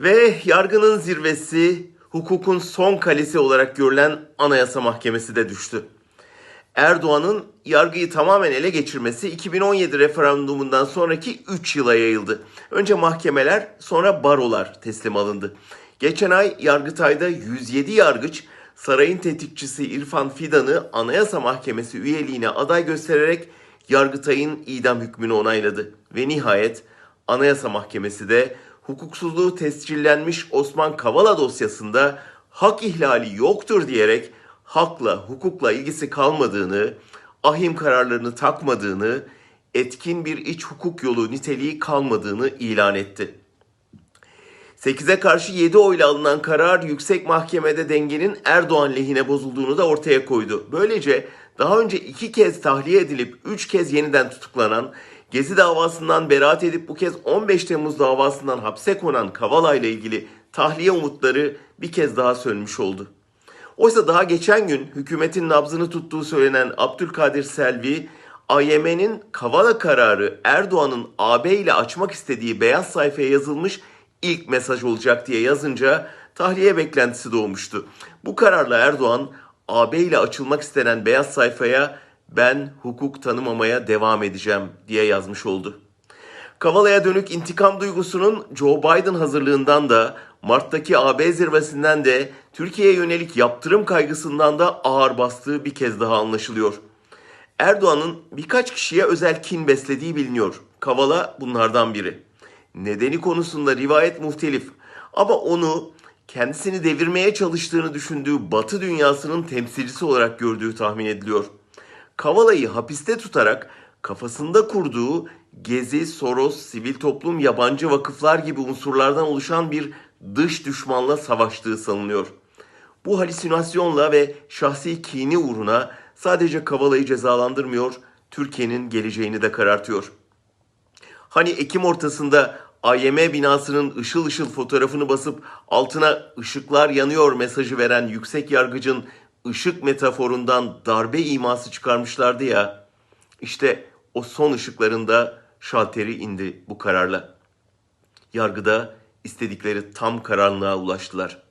Ve yargının zirvesi, hukukun son kalesi olarak görülen Anayasa Mahkemesi de düştü. Erdoğan'ın yargıyı tamamen ele geçirmesi 2017 referandumundan sonraki 3 yıla yayıldı. Önce mahkemeler, sonra barolar teslim alındı. Geçen ay Yargıtay'da 107 yargıç sarayın tetikçisi İrfan Fidan'ı Anayasa Mahkemesi üyeliğine aday göstererek Yargıtay'ın idam hükmünü onayladı. Ve nihayet Anayasa Mahkemesi de hukuksuzluğu tescillenmiş Osman Kavala dosyasında hak ihlali yoktur diyerek hakla, hukukla ilgisi kalmadığını, ahim kararlarını takmadığını, etkin bir iç hukuk yolu niteliği kalmadığını ilan etti. 8'e karşı 7 oyla alınan karar yüksek mahkemede dengenin Erdoğan lehine bozulduğunu da ortaya koydu. Böylece daha önce iki kez tahliye edilip 3 kez yeniden tutuklanan, Gezi davasından beraat edip bu kez 15 Temmuz davasından hapse konan Kavala ile ilgili tahliye umutları bir kez daha sönmüş oldu. Oysa daha geçen gün hükümetin nabzını tuttuğu söylenen Abdülkadir Selvi, AYM'nin Kavala kararı Erdoğan'ın AB ile açmak istediği beyaz sayfaya yazılmış ilk mesaj olacak diye yazınca tahliye beklentisi doğmuştu. Bu kararla Erdoğan AB ile açılmak istenen beyaz sayfaya ben hukuk tanımamaya devam edeceğim diye yazmış oldu. Kavala'ya dönük intikam duygusunun Joe Biden hazırlığından da Mart'taki AB zirvesinden de Türkiye'ye yönelik yaptırım kaygısından da ağır bastığı bir kez daha anlaşılıyor. Erdoğan'ın birkaç kişiye özel kin beslediği biliniyor. Kavala bunlardan biri. Nedeni konusunda rivayet muhtelif ama onu kendisini devirmeye çalıştığını düşündüğü Batı dünyasının temsilcisi olarak gördüğü tahmin ediliyor. Kavala'yı hapiste tutarak kafasında kurduğu Gezi, Soros, sivil toplum, yabancı vakıflar gibi unsurlardan oluşan bir dış düşmanla savaştığı sanılıyor. Bu halüsinasyonla ve şahsi kini uğruna sadece Kavala'yı cezalandırmıyor, Türkiye'nin geleceğini de karartıyor. Hani Ekim ortasında AYM binasının ışıl ışıl fotoğrafını basıp altına ışıklar yanıyor mesajı veren yüksek yargıcın ışık metaforundan darbe iması çıkarmışlardı ya. İşte o son ışıklarında şalteri indi bu kararla. Yargıda istedikleri tam karanlığa ulaştılar.